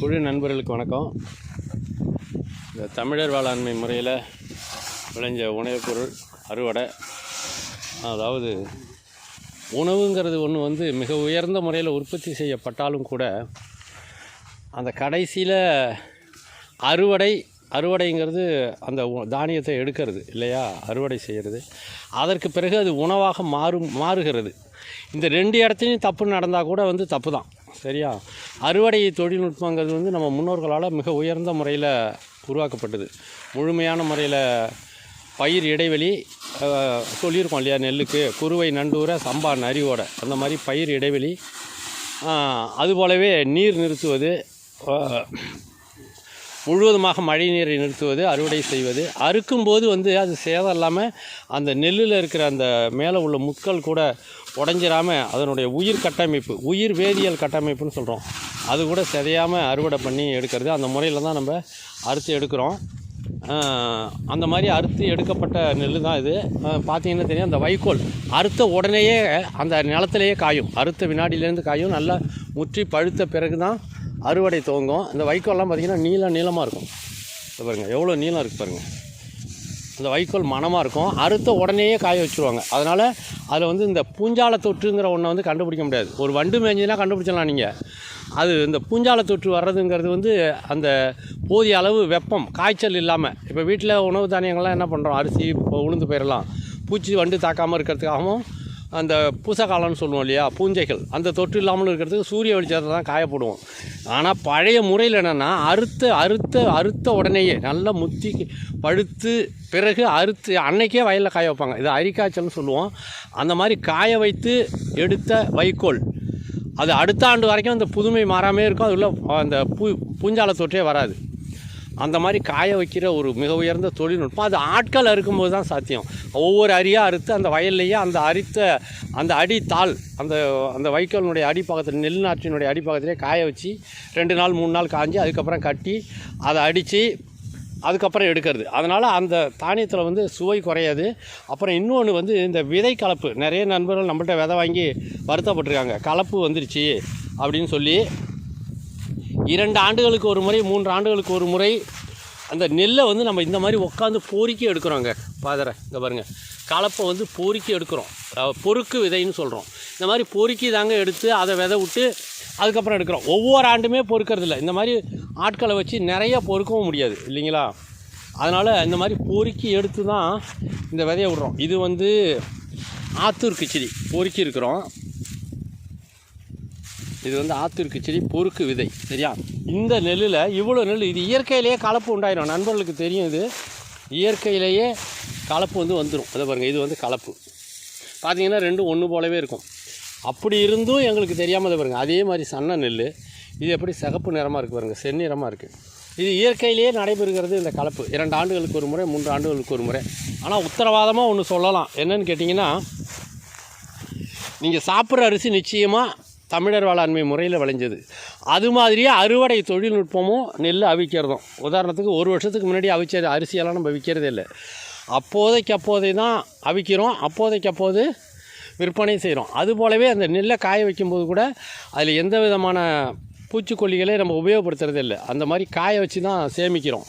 குழு நண்பர்களுக்கு வணக்கம். இந்த தமிழர் வேளாண்மை முறையில் விளைஞ்ச உணவுப் பொருள் அறுவடை. அதாவது உணவுங்கிறது ஒன்று வந்து மிக உயர்ந்த முறையில் உற்பத்தி செய்யப்பட்டாலும் கூட அந்த கடைசியில் அறுவடை அறுவடைங்கிறது அந்த உ- தானியத்தை எடுக்கிறது இல்லையா? அறுவடை செய்கிறது. அதற்கு பிறகு அது உணவாக மாறும் மாறுகிறது. இந்த ரெண்டு இடத்துலையும் தப்பு நடந்தால் கூட வந்து தப்பு தான் சரியா? அறுவடை தொழில்நுட்பங்கிறது வந்து நம்ம முன்னோர்களால் மிக உயர்ந்த முறையில் உருவாக்கப்பட்டது. முழுமையான முறையில் பயிர் இடைவெளி சொல்லியிருக்கோம் இல்லையா நெல்லுக்கு? குறுவை நண்டூர சம்பா நரிவோட அந்த மாதிரி பயிர் இடைவெளி. அதுபோலவே நீர் நிறுத்துவது முழுவதுமாக மழை நீரை நிறுத்துவது அறுவடை செய்வது. அறுக்கும்போது வந்து அது சேதம் இல்லாமல் அந்த நெல்லில் இருக்கிற அந்த மேலே உள்ள முட்கள் கூட உடஞ்சிராமல் அதனுடைய உயிர் கட்டமைப்பு உயிர் வேதியியல் கட்டமைப்புன்னு சொல்கிறோம் அது கூட சிதையாமல் அறுவடை பண்ணி எடுக்கிறது. அந்த முறையில் தான் நம்ம அறுத்து எடுக்கிறோம். அந்த மாதிரி அறுத்து எடுக்கப்பட்ட நெல் தான் இது. பார்த்தீங்கன்னா தெரியும் அந்த வைக்கோல் அறுத்த உடனேயே அந்த நிலத்திலேயே காயும். அறுத்த வினாடியிலேருந்து காயும். நல்லா முற்றி பழுத்த பிறகு தான் அறுவடை துவங்கும். இந்த வைக்கோல்லாம் பார்த்தீங்கன்னா நீளம் நீளமாக இருக்கும். இது பாருங்கள் எவ்வளோ நீளம் இருக்குது பாருங்கள் அந்த வைக்கோல் மணமாக இருக்கும். அறுத்த உடனேயே காய வச்சுருவாங்க. அதனால் அதில் வந்து இந்த பூஞ்சால தொற்றுங்கிற ஒன்றை வந்து கண்டுபிடிக்க முடியாது. ஒரு வண்டு மேய்ஞ்சினா கண்டுபிடிச்சலாம் நீங்கள் அது இந்த பூஞ்சால தொற்று வர்றதுங்கிறது வந்து அந்த போதிய அளவு வெப்பம் காய்ச்சல் இல்லாமல் இப்போ வீட்டில் உணவு தானியங்கள்லாம் என்ன பண்ணுறோம் அரிசி இப்போ உளுந்து போயிடலாம் பூச்சி வண்டு தாக்காமல் இருக்கிறதுக்காகவும் அந்த பூசக்காலம்னு சொல்லுவோம் இல்லையா பூஞ்சைகள். அந்த தொற்று இல்லாமல் இருக்கிறதுக்கு சூரிய வெளிச்சத்தை தான் காயப்படுவோம். ஆனால் பழைய முறையில் என்னென்னா அறுத்த அறுத்த அறுத்த உடனேயே நல்லா முத்தி பழுத்து பிறகு அறுத்து அன்னைக்கே வயலில் காய வைப்பாங்க. இது அரிக்காய்ச்சல்னு சொல்லுவோம். அந்த மாதிரி காய வைத்து எடுத்த வைக்கோல். அது அடுத்த ஆண்டு வரைக்கும் அந்த புதுமை மாறாமே இருக்கும். அது உள்ள அந்த பூ பூஞ்சால தொற்றே வராது. அந்த மாதிரி காய வைக்கிற ஒரு மிக உயர்ந்த தொழில்நுட்பம். அது ஆட்கள் அறுக்கும்போது தான் சாத்தியம். ஒவ்வொரு அரியாக அறுத்து அந்த வயல்லையே அந்த அரித்த அந்த அடி தாள் அந்த அந்த வைக்கோலினுடைய அடிப்பாகத்தில் நெல் நாற்றினுடைய அடிப்பாகத்திலே காய வச்சு ரெண்டு நாள் மூணு நாள் காஞ்சி அதுக்கப்புறம் கட்டி அதை அடித்து அதுக்கப்புறம் எடுக்கிறது. அதனால் அந்த தானியத்தில் வந்து சுவை குறையாது. அப்புறம் இன்னொன்று வந்து இந்த விதை கலப்பு. நிறைய நண்பர்கள் நம்மள்கிட்ட விதை வாங்கி வருத்தப்பட்டிருக்காங்க. கலப்பு வந்துருச்சு அப்படின்னு சொல்லி இரண்டு ஆண்டுகளுக்கு ஒரு முறை மூன்று ஆண்டுகளுக்கு ஒரு முறை அந்த நெல்லை வந்து நம்ம இந்த மாதிரி உட்காந்து பொறுக்கி எடுக்கிறோங்க. பாதரை இந்த பாருங்கள் கலப்பை வந்து பொறுக்கி எடுக்கிறோம். பொறுக்கு விதைன்னு சொல்கிறோம் இந்த மாதிரி பொறுக்கி தாங்க எடுத்து அதை விதை விட்டு அதுக்கப்புறம் எடுக்கிறோம். ஒவ்வொரு ஆண்டுமே பொறுக்கிறதில்ல. இந்த மாதிரி ஆட்களை வச்சு நிறைய பொறுக்கவும் முடியாது இல்லைங்களா? அதனால் இந்த மாதிரி பொறுக்கி எடுத்து தான் இந்த விதையை விடுறோம். இது வந்து ஆத்தூர் கிச்சடி. பொறுக்கி இருக்கிறோம் இது வந்து ஆத்தூர் கிச்சடி பொறுக்கு விதை. சரியா? இந்த நெல்லில் இவ்வளோ நெல் இது இயற்கையிலேயே கலப்பு உண்டாயிரும். நண்பர்களுக்கு தெரியும் இது. இயற்கையிலேயே கலப்பு வந்து வந்துடும் அதை பாருங்கள் இது வந்து கலப்பு. பார்த்தீங்கன்னா ரெண்டும் ஒன்று போலவே இருக்கும். அப்படி இருந்தும் எங்களுக்கு தெரியாமல் அதை பாருங்கள் அதே மாதிரி சன்ன நெல் இது எப்படி சிகப்பு நிறமாக இருக்குது பாருங்கள் செந்நிறமாக இருக்குது இது இயற்கையிலேயே நடைபெறுகிறது இந்த கலப்பு. இரண்டு ஆண்டுகளுக்கு ஒரு முறை மூன்று ஆண்டுகளுக்கு ஒரு முறை. ஆனால் உத்தரவாதமாக ஒன்று சொல்லலாம். என்னன்னு கேட்டிங்கன்னா நீங்கள் சாப்பிட்ற அரிசி நிச்சயமாக தமிழர் வேளாண்மை முறையில் விளைஞ்சது. அது மாதிரியே அறுவடை தொழில்நுட்பமும் நெல் அவிக்கிறதும். உதாரணத்துக்கு ஒரு வருஷத்துக்கு முன்னாடி அவிச்ச அரிசியெல்லாம் நம்ம விற்கிறதே இல்லை. அப்போதைக்கு அப்போதை தான் அவிக்கிறோம். அப்போதைக்கு அப்போது விற்பனை செய்கிறோம் அது போலவே அந்த நெல்லை காய வைக்கும்போது கூட அதில் எந்த விதமான பூச்சிக்கொல்லிகளே நம்ம உபயோகப்படுத்துறது இல்லை. அந்த மாதிரி காய வச்சு தான் சேமிக்கிறோம்.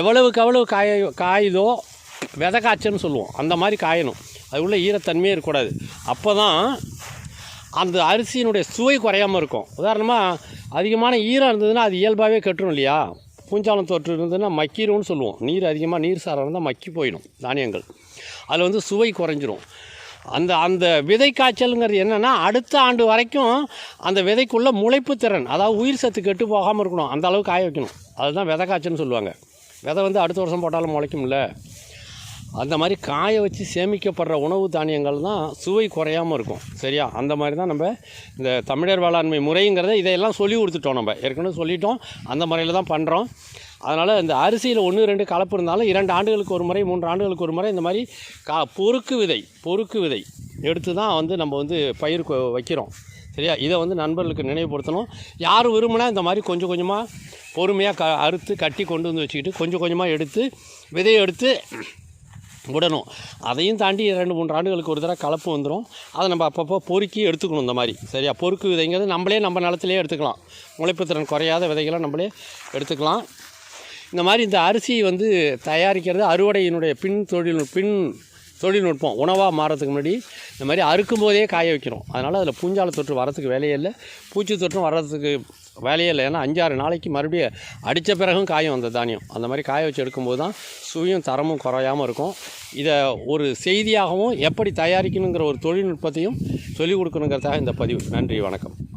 எவ்வளவுக்கு எவ்வளவு காய காயுதோ விதை காய்ச்சல்னு சொல்லுவோம். அந்த மாதிரி காயணும். அது உள்ள ஈரத்தன்மையே இருக்கக்கூடாது. அப்போ தான் அந்த அரிசியினுடைய சுவை குறையாமல் இருக்கும். உதாரணமாக அதிகமான ஈரம் இருந்ததுன்னா அது இயல்பாகவே கெட்டுரும் இல்லையா? பூஞ்சாலம் தொற்று இருந்ததுன்னா மக்கிரும்னு சொல்லுவோம். நீர் அதிகமாக நீர் சாரம் இருந்தால் மக்கி போயிடும் தானியங்கள். அதில் வந்து சுவை குறைஞ்சிரும். அந்த அந்த விதை காய்ச்சலுங்கிறது என்னென்னா அடுத்த ஆண்டு வரைக்கும் அந்த விதைக்குள்ள முளைப்பு திறன் அதாவது உயிர் சத்து கெட்டு போகாமல் இருக்கணும். அந்த அளவுக்கு காய வைக்கணும். அதுதான் விதை காய்ச்சல்னு சொல்லுவாங்க. விதை வந்து அடுத்த வருஷம் போட்டாலும் முளைக்கும்ல. அந்த மாதிரி காய வச்சு சேமிக்கப்படுற உணவு தானியங்கள் தான் சுவை குறையாமல் இருக்கும். சரியா? அந்த மாதிரி தான் நம்ம இந்த தமிழர் வேளாண்மை முறைங்கிறத இதையெல்லாம் சொல்லி கொடுத்துட்டோம் நம்ம. ஏற்கனவே சொல்லிட்டோம். அந்த முறையில் தான் பண்ணுறோம் அதனால் இந்த அரிசியில் ஒன்று ரெண்டு கலப்பு இருந்தாலும் இரண்டு ஆண்டுகளுக்கு ஒரு முறை மூன்று ஆண்டுகளுக்கு ஒரு முறை இந்த மாதிரி கா பொறுக்கு விதை பொறுக்கு விதை எடுத்து தான் வந்து நம்ம வந்து பயிர் கொ- வைக்கிறோம். சரியா? இதை வந்து நண்பர்களுக்கு நினைவுபடுத்தணும். யார் விரும்பினா இந்த மாதிரி கொஞ்சம் கொஞ்சமாக பொறுமையாக க அறுத்து கட்டி கொண்டு வந்து வச்சுக்கிட்டு கொஞ்சம் கொஞ்சமாக எடுத்து விதையை எடுத்து விடணும். அதையும் தாண்டி ரெண்டு மூன்று ஆண்டுகளுக்கு ஒரு தடவை கலப்பு வந்துடும் அதை நம்ம அப்பப்போ பொறுக்கி எடுத்துக்கணும் இந்த மாதிரி. சரியா? பொறுக்கு விதைங்கிறது நம்மளே நம்ம நிலத்திலே எடுத்துக்கலாம். முளைப்பு திறன் குறையாத விதைகளை நம்மளே எடுத்துக்கலாம். இந்த மாதிரி இந்த அரிசி வந்து தயாரிக்கிறது அறுவடையினுடைய பின் தொழில் பின் தொழில்நுட்பம் உணவாக மாறதுக்கு முன்னாடி இந்த மாதிரி அறுக்கும் போதே காய வைக்கிறோம். அதனால் அதில் பூஞ்சால தொற்று வரத்துக்கு வேலையே இல்லை. பூச்சி தொற்றும் வர்றதுக்கு வேலையே இல்லை. ஏன்னா அஞ்சாறு நாளைக்கு மறுபடியும் அடித்த பிறகும் காயும் அந்த தானியம். அந்த மாதிரி காய வச்சு எடுக்கும்போது தான் சுவையும் தரமும் குறையாமல் இருக்கும். இதை ஒரு செய்தியாகவும் எப்படி தயாரிக்கணுங்கிற ஒரு தொழில்நுட்பத்தையும் சொல்லிக் கொடுக்கணுங்கிறதாக இந்த பதிவு. நன்றி வணக்கம்.